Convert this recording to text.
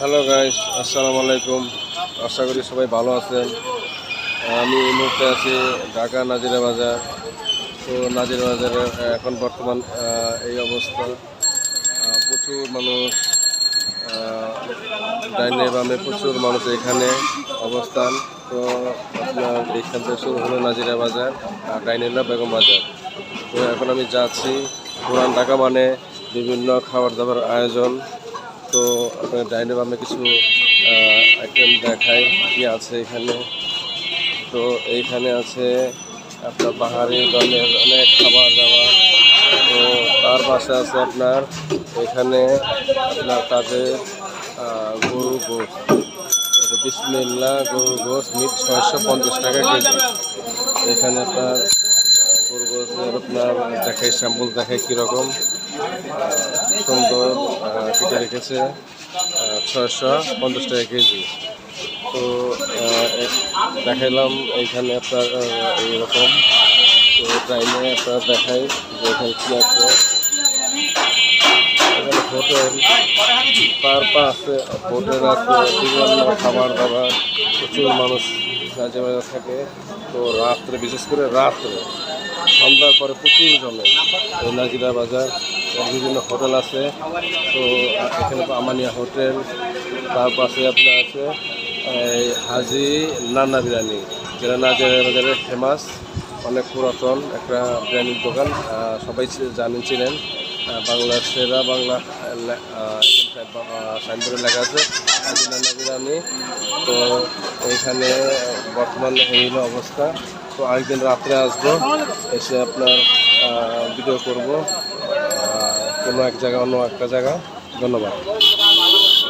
Hello guys আসসালামু আলাইকুম আশা করি সবাই ভালো আছেন। আমি এই মুহূর্তে আছি ঢাকা নাজিরা বাজার। তো নাজিরা বাজারে এখন বর্তমান এই অবস্থা প্রচুর মানুষ ডাইনে বামে প্রচুর মানুষ এখানে অবস্থান। তো আপনার এখান থেকে শুরু হলো নাজিরা বাজার আর ডাইনে হলো বেগম বাজার। তো এখন আমি যাচ্ছি। পুরান ঢাকা মানে বিভিন্ন খাবার দাবার আয়োজন। তো আপনার ডাইনে বামে কিছু আইটেম দেখাই কি আছে এখানে। তো এইখানে আছে আপনার পাহাড়ি দলের অনেক খাবার দাবার। তো তার পাশে আছে আপনার এখানে আপনার তাদের গরু গোস বিসমিল্লা গরু গোস মিট ছয়শো পঞ্চাশ টাকা কেজি। এখানে আপনার গরু গোসের আপনার দেখাই, স্যাম্পল দেখাই কীরকম। সুন্দর কেটে রেখেছে ছয়শো পঞ্চাশ টাকা কেজি। তো দেখাইলাম এইখানে আপনার এইরকম। তো টাইমে আপনার দেখাই যে এখানে কী আছে। এখানে হোটেল, তার পাশে হোটেল আছে, বিভিন্ন খাবার দাবার, প্রচুর মানুষ মাঝে মাঝে থাকে। তো রাত্রে, বিশেষ করে রাত্রে, সন্ধ্যার পরে প্রচুর জমে। নাজিরা বাজার বিভিন্ন হোটেল আছে। তো এখানে আমানিয়া হোটেল, তার পাশে আপনার আছে হাজি নান্না বিরিয়ানি। যেটা নাজিরা বাজারের ফেমাস অনেক পুরাতন একটা বিরিয়ানির দোকান সবাই জানেন ছিলেন বাংলার সেরা বাংলা সাইনবোর্ডে লেখা আছে, হাজি নান্না বিরিয়ানি। তো এইখানে বর্তমান এই অবস্থা। তো আরেকদিন রাত্রে আসব, এসে আপনার ভিডিও করব। কোনো এক জায়গা অন্য একটা জায়গা। ধন্যবাদ।